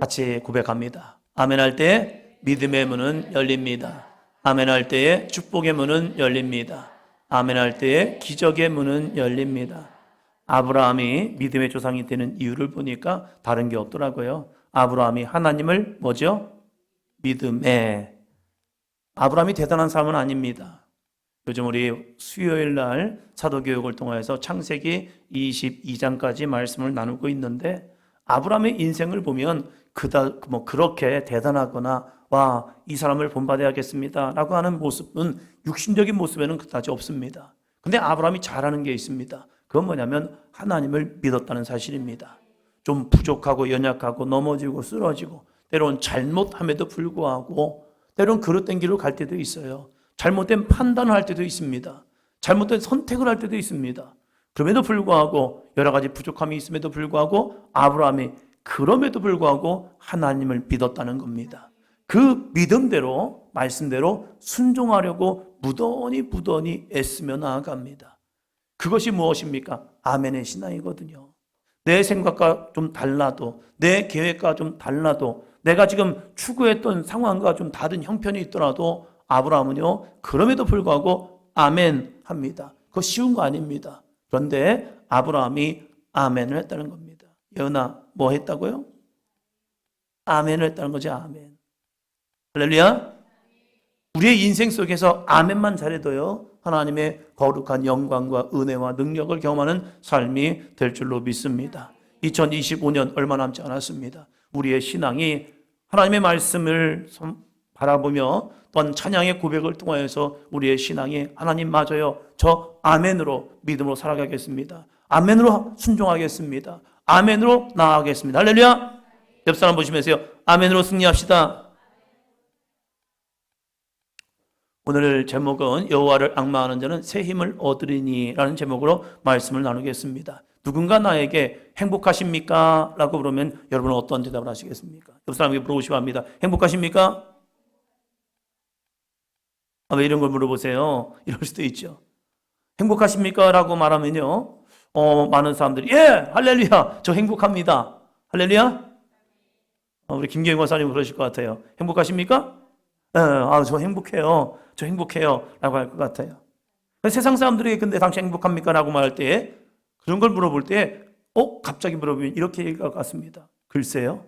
같이 고백합니다. 아멘 할 때 믿음의 문은 열립니다. 아멘 할 때에 축복의 문은 열립니다. 아멘 할 때에 기적의 문은 열립니다. 아브라함이 믿음의 조상이 되는 이유를 보니까 다른 게 없더라고요. 아브라함이 하나님을 뭐죠? 믿음에. 아브라함이 대단한 사람은 아닙니다. 요즘 우리 수요일 날 사도교육을 통해서 창세기 22장까지 말씀을 나누고 있는데 아브라함의 인생을 보면 그다 뭐 그렇게 대단하거나 와 이 사람을 본받아야겠습니다라고 하는 모습은 육신적인 모습에는 그다지 없습니다. 근데 아브라함이 잘하는 게 있습니다. 그건 뭐냐면 하나님을 믿었다는 사실입니다. 좀 부족하고 연약하고 넘어지고 쓰러지고 때론 잘못함에도 불구하고 때론 그릇된 길로 갈 때도 있어요. 잘못된 판단을 할 때도 있습니다. 잘못된 선택을 할 때도 있습니다. 그럼에도 불구하고 여러 가지 부족함이 있음에도 불구하고 아브라함이 그럼에도 불구하고 하나님을 믿었다는 겁니다. 그 믿음대로 말씀대로 순종하려고 무던히 무던히 애쓰며 나아갑니다. 그것이 무엇입니까? 아멘의 신앙이거든요. 내 생각과 좀 달라도 내 계획과 좀 달라도 내가 지금 추구했던 상황과 좀 다른 형편이 있더라도 아브라함은요 그럼에도 불구하고 아멘 합니다. 그거 쉬운 거 아닙니다. 그런데 아브라함이 아멘을 했다는 겁니다. 예은아 뭐 했다고요? 아멘을 했다는 거죠. 아멘. 할렐루야. 우리의 인생 속에서 아멘만 잘해도요 하나님의 거룩한 영광과 은혜와 능력을 경험하는 삶이 될 줄로 믿습니다. 2025년 얼마 남지 않았습니다. 우리의 신앙이 하나님의 말씀을 바라보며 또한 찬양의 고백을 통하여서 우리의 신앙이 하나님 맞아요. 저 아멘으로 믿음으로 살아가겠습니다. 아멘으로 순종하겠습니다. 아멘으로 나아가겠습니다. 할렐루야. 옆 사람 보시면서요. 아멘으로 승리합시다. 오늘 제목은 여호와를 악마하는 자는 새 힘을 얻으리니라는 제목으로 말씀을 나누겠습니다. 누군가 나에게 행복하십니까? 라고 물으면 여러분은 어떤 대답을 하시겠습니까? 옆 사람에게 물어보시기 합니다. 행복하십니까? 아, 왜 이런 걸 물어보세요? 이럴 수도 있죠. 행복하십니까? 라고 말하면요. 어, 많은 사람들이, 예! 할렐루야! 저 행복합니다. 할렐루야? 어, 우리 김경희 권사님 그러실 것 같아요. 행복하십니까? 예, 아, 저 행복해요. 저 행복해요. 라고 할 것 같아요. 세상 사람들에게 근데 당신 행복합니까? 라고 말할 때 그런 걸 물어볼 때, 어? 갑자기 물어보면 이렇게 얘기할 것 같습니다. 글쎄요.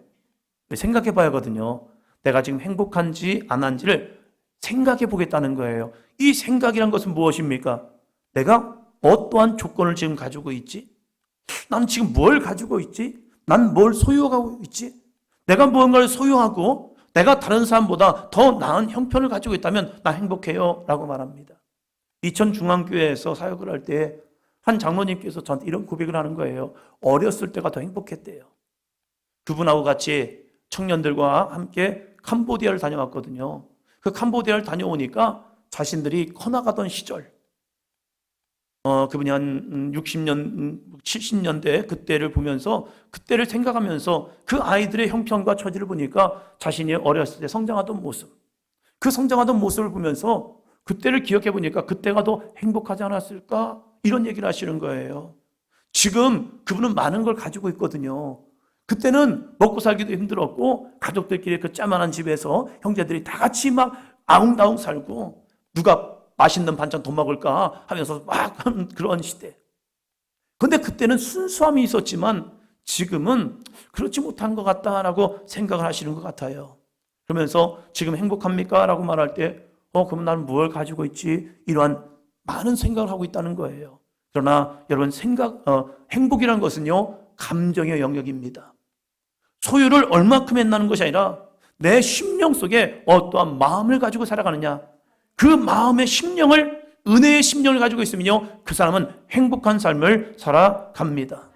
생각해 봐야 하거든요. 내가 지금 행복한지 안 한지를 생각해 보겠다는 거예요. 이 생각이란 것은 무엇입니까? 내가 어떠한 조건을 지금 가지고 있지? 난 지금 뭘 가지고 있지? 난 뭘 소유하고 있지? 내가 무언가를 소유하고 내가 다른 사람보다 더 나은 형편을 가지고 있다면 나 행복해요. 라고 말합니다. 이천중앙교회에서 사역을 할 때 한 장로님께서 저한테 이런 고백을 하는 거예요. 어렸을 때가 더 행복했대요. 그분하고 같이 청년들과 함께 캄보디아를 다녀왔거든요. 그 캄보디아를 다녀오니까 자신들이 커나가던 시절, 어, 그분이 한 60년, 70년대 그때를 보면서 그때를 생각하면서 그 아이들의 형편과 처지를 보니까 자신이 어렸을 때 성장하던 모습, 그 성장하던 모습을 보면서 그때를 기억해 보니까 그때가 더 행복하지 않았을까? 이런 얘기를 하시는 거예요. 지금 그분은 많은 걸 가지고 있거든요. 그때는 먹고 살기도 힘들었고 가족들끼리 그 짜만한 집에서 형제들이 다 같이 막 아웅다웅 살고 누가 맛있는 반찬 더 먹을까 하면서 막 그런 시대. 근데 그때는 순수함이 있었지만 지금은 그렇지 못한 것 같다라고 생각을 하시는 것 같아요. 그러면서 지금 행복합니까? 라고 말할 때, 어, 그러면 나는 뭘 가지고 있지? 이러한 많은 생각을 하고 있다는 거예요. 그러나 여러분 생각, 어, 행복이라는 것은요, 감정의 영역입니다. 소유를 얼마큼 했나는 것이 아니라 내 심령 속에 어떠한 마음을 가지고 살아가느냐. 그 마음의 심령을 은혜의 심령을 가지고 있으면요. 그 사람은 행복한 삶을 살아갑니다.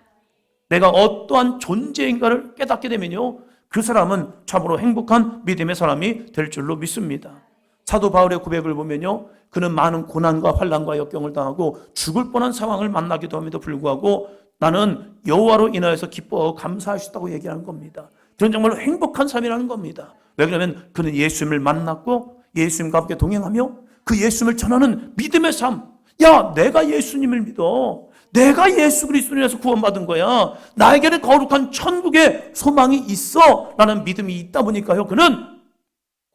내가 어떠한 존재인가를 깨닫게 되면요. 그 사람은 참으로 행복한 믿음의 사람이 될 줄로 믿습니다. 사도 바울의 고백을 보면요. 그는 많은 고난과 환란과 역경을 당하고 죽을 뻔한 상황을 만나기도 함에도 불구하고 나는 여호와로 인하여서 기뻐 감사하셨다고 얘기하는 겁니다. 그런 정말로 행복한 삶이라는 겁니다. 왜 그러면 그는 예수님을 만났고 예수님과 함께 동행하며 그 예수님을 전하는 믿음의 삶. 야, 내가 예수님을 믿어. 내가 예수 그리스도로 인해서 구원받은 거야. 나에게는 거룩한 천국의 소망이 있어. 라는 믿음이 있다 보니까요. 그는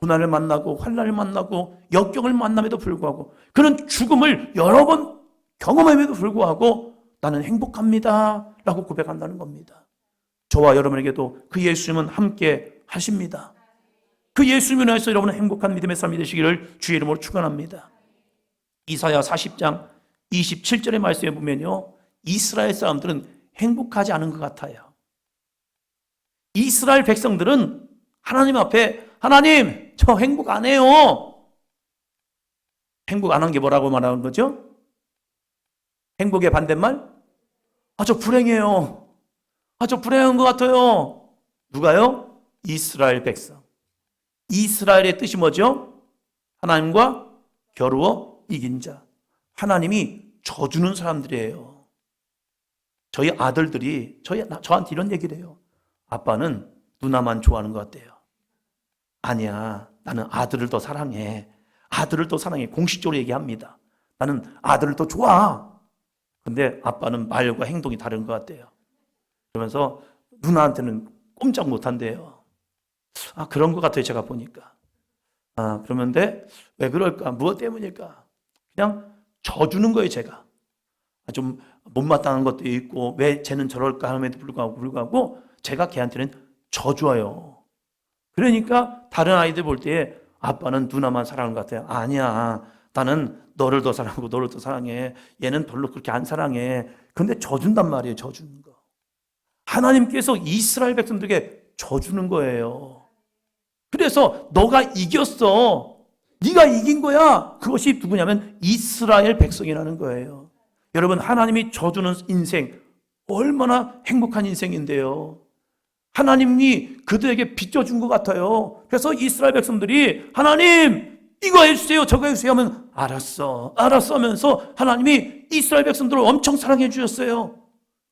고난을 만나고 환난을 만나고 역경을 만남에도 불구하고 그는 죽음을 여러 번 경험함에도 불구하고 나는 행복합니다. 라고 고백한다는 겁니다. 저와 여러분에게도 그 예수님은 함께 하십니다. 그 예수님을 위해서 여러분은 행복한 믿음의 삶이 되시기를 주의 이름으로 축원합니다. 이사야 40장 27절의 말씀에 보면요. 이스라엘 사람들은 행복하지 않은 것 같아요. 이스라엘 백성들은 하나님 앞에 하나님 저 행복 안 해요. 행복 안 한 게 뭐라고 말하는 거죠? 행복의 반대말? 아, 저 불행해요. 아, 저 불행한 것 같아요. 누가요? 이스라엘 백성. 이스라엘의 뜻이 뭐죠? 하나님과 겨루어 이긴 자. 하나님이 져주는 사람들이에요. 저희 아들들이 저희, 저한테 이런 얘기를 해요. 아빠는 누나만 좋아하는 것 같대요. 아니야. 나는 아들을 더 사랑해. 아들을 더 사랑해. 공식적으로 얘기합니다. 나는 아들을 더 좋아. 근데 아빠는 말과 행동이 다른 것 같대요. 그러면서 누나한테는 꼼짝 못 한대요. 아, 그런 것 같아요. 제가 보니까. 아, 그러면데 왜 그럴까? 무엇 때문일까? 그냥 져주는 거예요, 제가. 아, 좀 못마땅한 것도 있고, 왜 쟤는 저럴까 함에도 불구하고, 불구하고, 제가 걔한테는 져줘요. 그러니까 다른 아이들 볼 때 아빠는 누나만 사랑하는 것 같아요. 아니야. 나는 너를 더 사랑하고 너를 더 사랑해. 얘는 별로 그렇게 안 사랑해. 근데 져준단 말이에요. 져주는 거. 하나님께서 이스라엘 백성들에게 져주는 거예요. 그래서 너가 이겼어. 네가 이긴 거야. 그것이 누구냐면 이스라엘 백성이라는 거예요. 여러분 하나님이 져주는 인생 얼마나 행복한 인생인데요. 하나님이 그들에게 빚져준 것 같아요. 그래서 이스라엘 백성들이 하나님 이거 해주세요 저거 해주세요 하면 알았어 알았어 하면서 하나님이 이스라엘 백성들을 엄청 사랑해 주셨어요.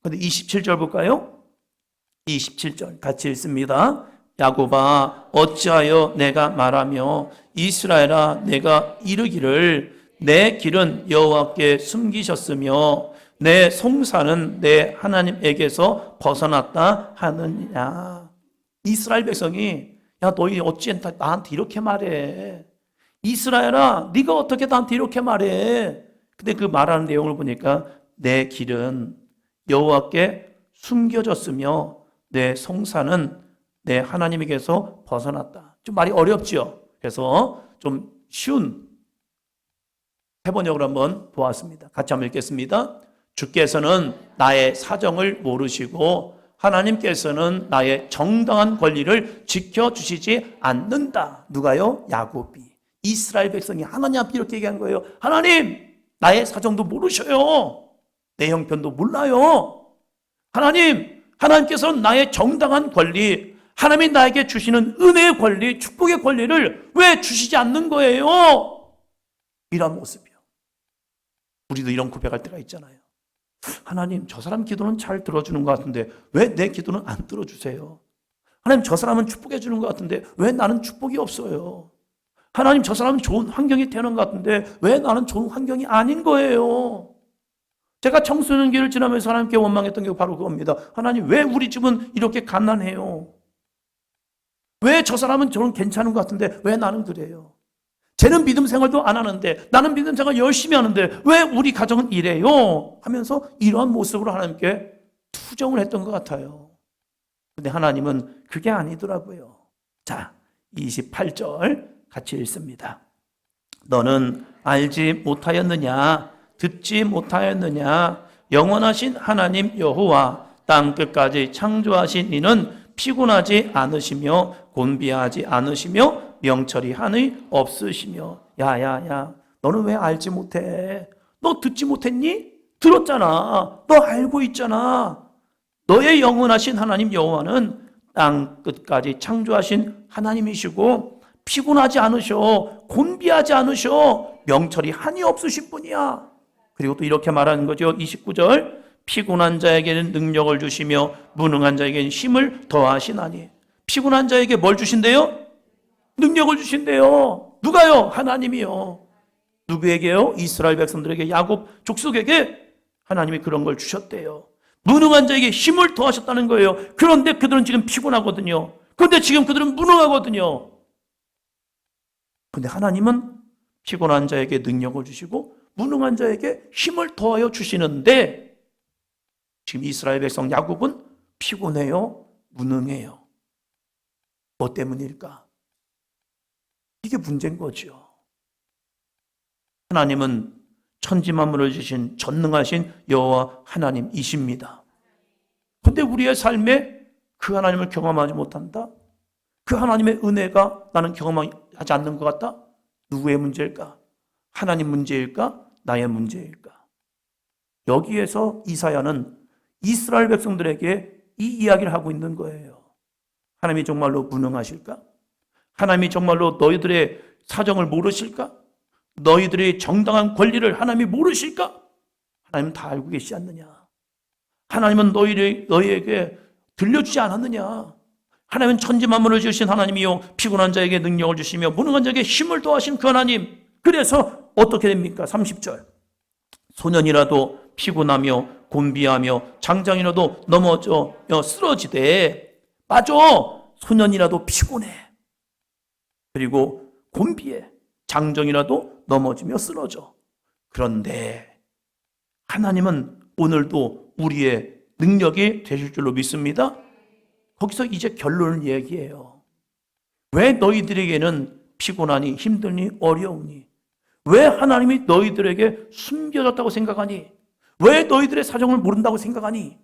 근데 27절 볼까요? 27절 같이 읽습니다. 야곱아 어찌하여 내가 말하며 이스라엘아 내가 이르기를 내 길은 여호와께 숨기셨으며 내 송사는 내 하나님에게서 벗어났다 하느냐. 이스라엘 백성이 야 너희 어찌 나한테 이렇게 말해. 이스라엘아 네가 어떻게 나한테 이렇게 말해. 근데 그 말하는 내용을 보니까 내 길은 여호와께 숨겨졌으며 내 송사는 내 하나님에게서 벗어났다. 좀 말이 어렵죠. 그래서 좀 쉬운 해번역을 한번 보았습니다. 같이 한번 읽겠습니다. 주께서는 나의 사정을 모르시고 하나님께서는 나의 정당한 권리를 지켜주시지 않는다. 누가요? 야곱이. 이스라엘 백성이 하나님 앞에 이렇게 얘기한 거예요. 하나님, 나의 사정도 모르셔요. 내 형편도 몰라요. 하나님, 하나님께서는 나의 정당한 권리, 하나님이 나에게 주시는 은혜의 권리, 축복의 권리를 왜 주시지 않는 거예요? 이런 모습이요. 우리도 이런 고백할 때가 있잖아요. 하나님, 저 사람 기도는 잘 들어주는 것 같은데 왜 내 기도는 안 들어주세요? 하나님, 저 사람은 축복해 주는 것 같은데 왜 나는 축복이 없어요? 하나님, 저 사람은 좋은 환경이 되는 것 같은데 왜 나는 좋은 환경이 아닌 거예요? 제가 청소년기를 지나면서 하나님께 원망했던 게 바로 그겁니다. 하나님, 왜 우리 집은 이렇게 가난해요? 왜 저 사람은 저는 괜찮은 것 같은데 왜 나는 그래요? 쟤는 믿음 생활도 안 하는데 나는 믿음 생활 열심히 하는데 왜 우리 가정은 이래요? 하면서 이러한 모습으로 하나님께 투정을 했던 것 같아요. 근데 하나님은 그게 아니더라고요. 자, 28절 같이 읽습니다. 너는 알지 못하였느냐? 듣지 못하였느냐? 영원하신 하나님 여호와 땅 끝까지 창조하신 이는 피곤하지 않으시며 곤비하지 않으시며 명철이 한의 없으시며 야야야 너는 왜 알지 못해? 너 듣지 못했니? 들었잖아. 너 알고 있잖아. 너의 영원하신 하나님 여호와는 땅 끝까지 창조하신 하나님이시고 피곤하지 않으셔. 곤비하지 않으셔. 명철이 한이 없으신 분이야. 그리고 또 이렇게 말하는 거죠. 29절. 피곤한 자에게는 능력을 주시며 무능한 자에게는 힘을 더하시나니. 피곤한 자에게 뭘 주신대요? 능력을 주신대요. 누가요? 하나님이요. 누구에게요? 이스라엘 백성들에게 야곱 족속에게 하나님이 그런 걸 주셨대요. 무능한 자에게 힘을 더하셨다는 거예요. 그런데 그들은 지금 피곤하거든요. 그런데 지금 그들은 무능하거든요. 근데 하나님은 피곤한 자에게 능력을 주시고 무능한 자에게 힘을 더하여 주시는데 지금 이스라엘 백성 야곱은 피곤해요, 무능해요. 뭐 때문일까? 이게 문제인 거죠. 하나님은 천지 만물을 주신 전능하신 여호와 하나님이십니다. 근데 우리의 삶에 그 하나님을 경험하지 못한다? 그 하나님의 은혜가 나는 경험하지 않는 것 같다? 누구의 문제일까? 하나님 문제일까? 나의 문제일까? 여기에서 이사야는 이스라엘 백성들에게 이 이야기를 하고 있는 거예요. 하나님이 정말로 무능하실까? 하나님이 정말로 너희들의 사정을 모르실까? 너희들의 정당한 권리를 하나님이 모르실까? 하나님은 다 알고 계시지 않느냐? 하나님은 너희를, 너희에게 들려주지 않았느냐? 하나님은 천지 만물을 주신 하나님이요 피곤한 자에게 능력을 주시며 무능한 자에게 힘을 더하신 그 하나님. 그래서 어떻게 됩니까? 30절. 소년이라도 피곤하며 곤비하며 장장이라도 넘어져 어, 쓰러지되 빠져 소년이라도 피곤해. 그리고 곤비해. 장정이라도 넘어지며 쓰러져. 그런데 하나님은 오늘도 우리의 능력이 되실 줄로 믿습니다. 거기서 이제 결론을 얘기해요. 왜 너희들에게는 피곤하니 힘드니 어려우니 왜 하나님이 너희들에게 숨겨졌다고 생각하니 왜 너희들의 사정을 모른다고 생각하니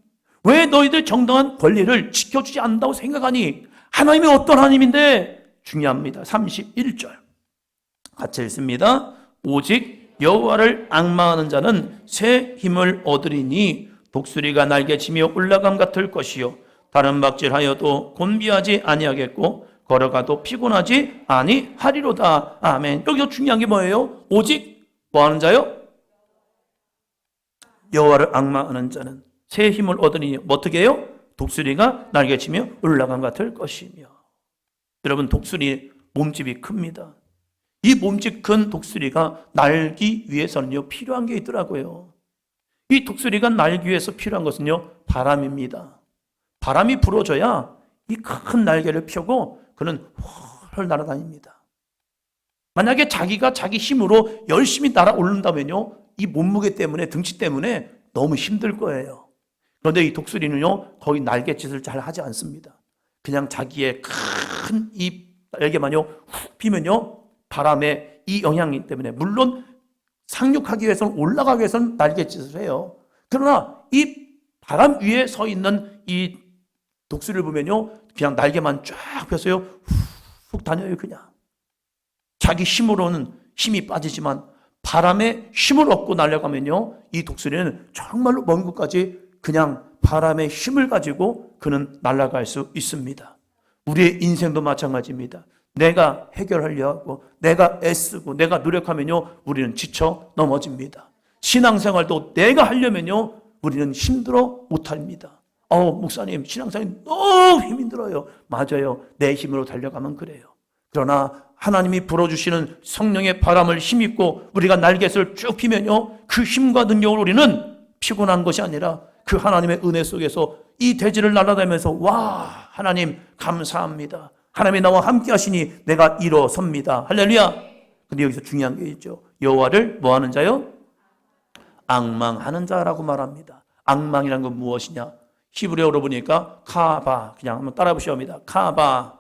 왜 너희들 정당한 권리를 지켜주지 않는다고 생각하니 하나님이 어떤 하나님인데 중요합니다. 31절 같이 읽습니다. 오직 여호와를 악마하는 자는 새 힘을 얻으리니 독수리가 날개치며 올라감 같을 것이요 다른 박질하여도 곤비하지 아니하겠고 걸어가도 피곤하지 아니하리로다. 아멘. 여기서 중요한 게 뭐예요? 오직 뭐 하는 자요? 여호와를 악마하는 자는 새 힘을 얻으니 어떻게 해요? 독수리가 날개치며 올라감 같을 것이며. 여러분 독수리 몸집이 큽니다. 이 몸집 큰 독수리가 날기 위해서는요 필요한 게 있더라고요. 이 독수리가 날기 위해서 필요한 것은요 바람입니다. 바람이 불어줘야 이 큰 날개를 펴고 그는 훨 날아다닙니다. 만약에 자기가 자기 힘으로 열심히 날아오른다면요 이 몸무게 때문에 등치 때문에 너무 힘들 거예요. 그런데 이 독수리는요 거의 날갯짓을 잘 하지 않습니다. 그냥 자기의 큰 이 날개만요 훅 피면요 바람의 이 영향이 때문에 물론 상륙하기 위해서는 올라가기 위해서는 날갯짓을 해요. 그러나 이 바람 위에 서 있는 이 독수리를 보면요. 그냥 날개만 쫙 펴서요. 훅 다녀요, 그냥. 자기 힘으로는 힘이 빠지지만 바람에 힘을 얻고 날아가면요. 이 독수리는 정말로 먼 곳까지 그냥 바람의 힘을 가지고 그는 날아갈 수 있습니다. 우리의 인생도 마찬가지입니다. 내가 해결하려 하고 내가 애쓰고 내가 노력하면요 우리는 지쳐 넘어집니다. 신앙생활도 내가 하려면요 우리는 힘들어 못합니다. 어 목사님 신앙생활 너무 힘 들어요. 맞아요. 내 힘으로 달려가면 그래요. 그러나 하나님이 불어주시는 성령의 바람을 힘입고 우리가 날갯을 쭉 피면요 그 힘과 능력으로 우리는 피곤한 것이 아니라 그 하나님의 은혜 속에서 이 대지를 날아다니면서 와 하나님 감사합니다. 하나님이 나와 함께 하시니 내가 일어섭니다. 할렐루야. 근데 여기서 중요한 게 있죠. 여호와를 뭐 하는 자요? 악망하는 자라고 말합니다. 악망이란 건 무엇이냐? 히브리어로 보니까 카바 그냥 한번 따라 보시옵니다. 카바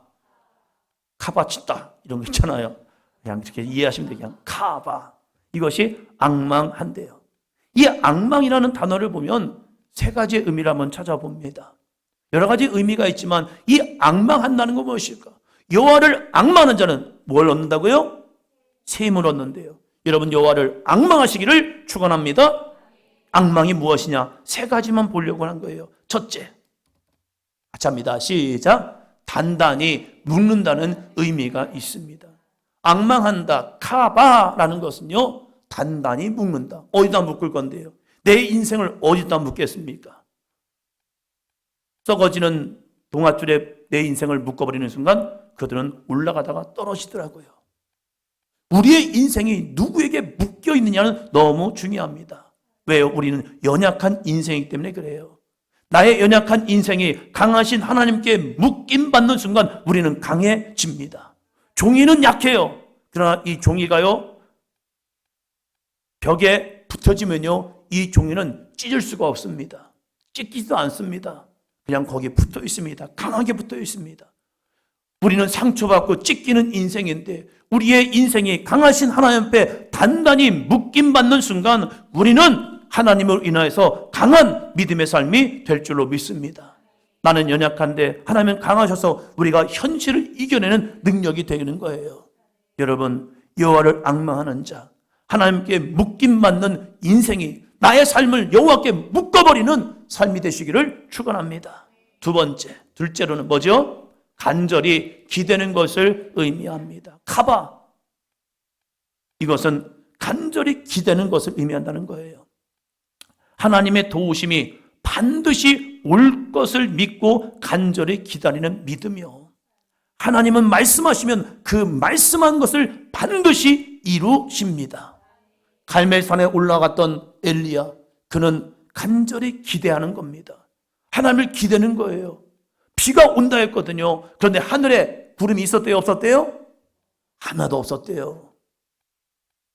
카바치다 이런 거 있잖아요. 그냥 이렇게 이해하시면 돼요. 그냥 카바 이것이 악망한대요. 이 악망이라는 단어를 보면 세 가지의 의미를 한번 찾아봅니다. 여러 가지 의미가 있지만 이 악망한다는 건 무엇일까? 여호와를 악망하는 자는 뭘 얻는다고요? 새 힘을 얻는데요. 여러분 여호와를 악망하시기를 축원합니다. 악망이 무엇이냐? 세 가지만 보려고 한 거예요. 첫째, 합니다. 시작. 단단히 묶는다는 의미가 있습니다. 악망한다, 카바라는 것은요, 단단히 묶는다. 어디다 묶을 건데요? 내 인생을 어디다 묶겠습니까? 썩어지는 동아줄에 내 인생을 묶어버리는 순간 그들은 올라가다가 떨어지더라고요. 우리의 인생이 누구에게 묶여 있느냐는 너무 중요합니다. 왜요? 우리는 연약한 인생이기 때문에 그래요. 나의 연약한 인생이 강하신 하나님께 묶임 받는 순간 우리는 강해집니다. 종이는 약해요. 그러나 이 종이가요, 벽에 붙어지면요, 이 종이는 찢을 수가 없습니다. 찢기지도 않습니다. 그냥 거기에 붙어 있습니다. 강하게 붙어 있습니다. 우리는 상처받고 찢기는 인생인데 우리의 인생이 강하신 하나님 앞에 단단히 묶임 받는 순간 우리는 하나님으로 인하여서 강한 믿음의 삶이 될 줄로 믿습니다. 나는 연약한데 하나님은 강하셔서 우리가 현실을 이겨내는 능력이 되는 거예요. 여러분 여호와를 악망하는 자 하나님께 묶임 받는 인생이 나의 삶을 여호와께 묶어버리는 삶이 되시기를 축원합니다. 두 번째, 둘째로는 뭐죠? 간절히 기대는 것을 의미합니다. 카바. 이것은 간절히 기대는 것을 의미한다는 거예요. 하나님의 도우심이 반드시 올 것을 믿고 간절히 기다리는 믿음이요. 하나님은 말씀하시면 그 말씀한 것을 반드시 이루십니다. 갈멜산에 올라갔던 엘리야, 그는 간절히 기대하는 겁니다. 하나님을 기대는 거예요. 비가 온다 했거든요. 그런데 하늘에 구름이 있었대요, 없었대요? 하나도 없었대요.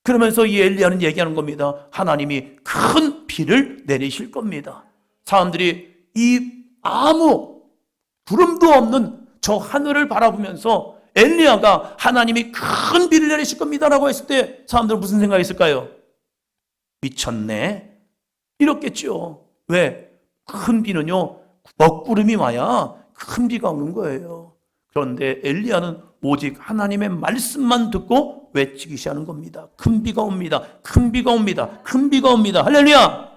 그러면서 이 엘리야는 얘기하는 겁니다. 하나님이 큰 비를 내리실 겁니다. 사람들이 이 아무 구름도 없는 저 하늘을 바라보면서 엘리야가 하나님이 큰 비를 내리실 겁니다라고 했을 때 사람들은 무슨 생각이 있을까요? 미쳤네. 이렇겠죠. 왜? 큰 비는요, 먹구름이 와야 큰 비가 오는 거예요. 그런데 엘리야는 오직 하나님의 말씀만 듣고 외치기 시작하는 겁니다. 큰 비가 옵니다. 큰 비가 옵니다. 큰 비가 옵니다. 할렐루야!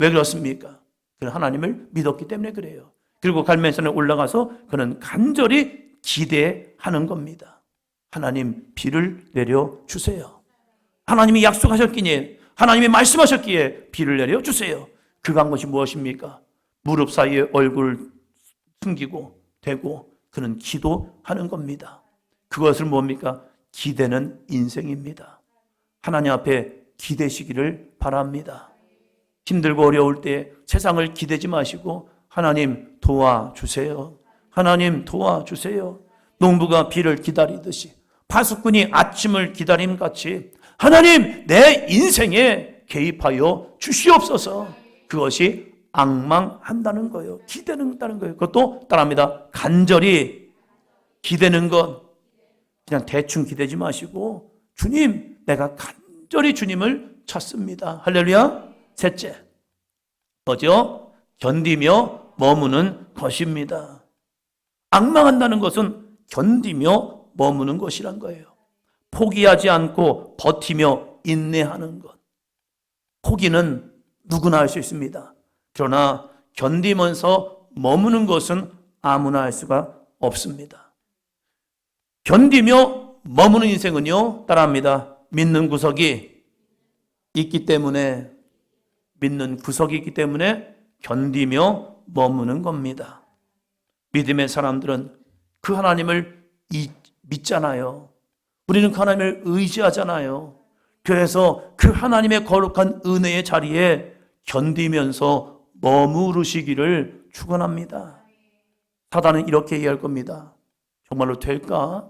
왜 그렇습니까? 그는 하나님을 믿었기 때문에 그래요. 그리고 갈멜산에 올라가서 그는 간절히 기대하는 겁니다. 하나님 비를 내려 주세요. 하나님이 약속하셨기에 하나님이 말씀하셨기에 비를 내려 주세요. 한 것이 무엇입니까? 무릎 사이에 얼굴을 숨기고 대고 그는 기도하는 겁니다. 그것을 뭡니까? 기대는 인생입니다. 하나님 앞에 기대시기를 바랍니다. 힘들고 어려울 때 세상을 기대지 마시고 하나님 도와주세요. 하나님 도와주세요. 농부가 비를 기다리듯이 파수꾼이 아침을 기다림 같이 하나님 내 인생에 개입하여 주시옵소서. 그것이 악망한다는 거예요. 기대는다는 거예요. 그것도 따라합니다. 간절히 기대는 것 그냥 대충 기대지 마시고 주님 내가 간절히 주님을 찾습니다. 할렐루야. 셋째 뭐죠? 견디며 머무는 것입니다. 악망한다는 것은 견디며 머무는 것이란 거예요. 포기하지 않고 버티며 인내하는 것. 포기는 누구나 할 수 있습니다. 그러나 견디면서 머무는 것은 아무나 할 수가 없습니다. 견디며 머무는 인생은요, 따라합니다. 믿는 구석이 있기 때문에, 믿는 구석이 있기 때문에 견디며 머무는 겁니다. 믿음의 사람들은 그 하나님을 믿잖아요. 우리는 그 하나님을 의지하잖아요. 그래서 그 하나님의 거룩한 은혜의 자리에 견디면서 머무르시기를 축원합니다. 사단은 이렇게 얘기할 겁니다. 정말로 될까?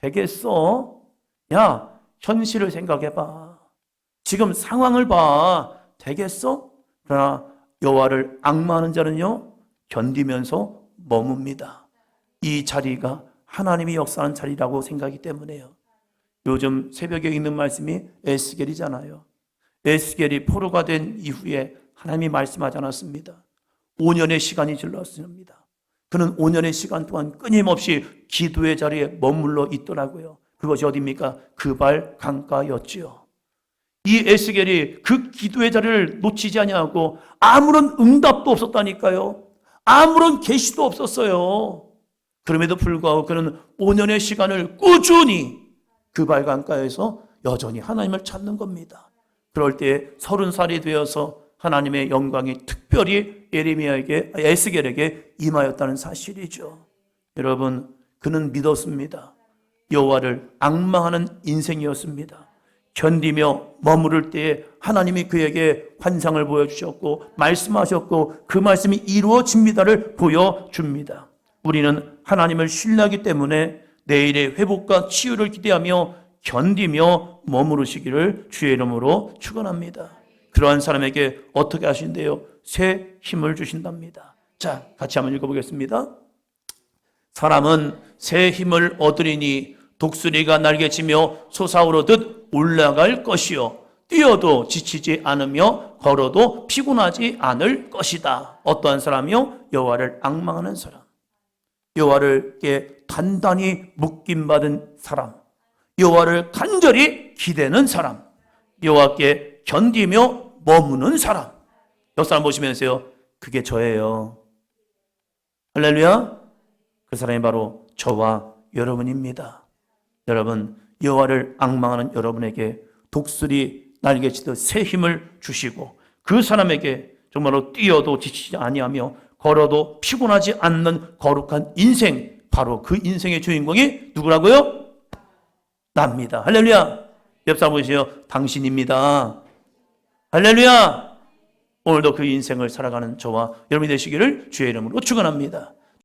되겠어? 야, 현실을 생각해 봐. 지금 상황을 봐. 되겠어? 그러나 여호와를 악마하는 자는요. 견디면서 머뭅니다. 이 자리가 하나님이 역사하는 자리라고 생각하기 때문에요. 요즘 새벽에 읽는 말씀이 에스겔이잖아요. 에스겔이 포로가 된 이후에 하나님이 말씀하지 않았습니다. 5년의 시간이 질렀습니다. 그는 5년의 시간 동안 끊임없이 기도의 자리에 머물러 있더라고요. 그것이 어디입니까? 그발 강가였지요. 이 에스겔이 그 기도의 자리를 놓치지 아니하고 아무런 응답도 없었다니까요. 아무런 계시도 없었어요. 그럼에도 불구하고 그는 5년의 시간을 꾸준히 그 발강가에서 여전히 하나님을 찾는 겁니다. 그럴 때 서른 살이 되어서 하나님의 영광이 특별히 예레미야에게 에스겔에게 임하였다는 사실이죠. 여러분 그는 믿었습니다. 여호와를 악망하는 인생이었습니다. 견디며 머무를 때에 하나님이 그에게 환상을 보여주셨고 말씀하셨고 그 말씀이 이루어집니다를 보여줍니다. 우리는 하나님을 신뢰하기 때문에 내일의 회복과 치유를 기대하며 견디며 머무르시기를 주의 이름으로 축원합니다. 그러한 사람에게 어떻게 하신대요? 새 힘을 주신답니다. 자, 같이 한번 읽어보겠습니다. 사람은 새 힘을 얻으리니 독수리가 날개치며 솟아오르듯 올라갈 것이요 뛰어도 지치지 않으며 걸어도 피곤하지 않을 것이다. 어떠한 사람이요? 여호와를 악망하는 사람. 여호와를께 단단히 묶임 받은 사람. 여호와를 간절히 기대는 사람. 여호와께 견디며 머무는 사람. 옆 사람 보시면서요. 그게 저예요. 할렐루야. 그 사람이 바로 저와 여러분입니다. 여러분 여호와를 악망하는 여러분에게 독수리 날개치듯 새 힘을 주시고 그 사람에게 정말로 뛰어도 지치지 아니하며 걸어도 피곤하지 않는 거룩한 인생 바로 그 인생의 주인공이 누구라고요? 납니다. 할렐루야. 옆 사람 보시요. 당신입니다. 할렐루야. 오늘도 그 인생을 살아가는 저와 여러분이 되시기를 주의 이름으로 축원합니다.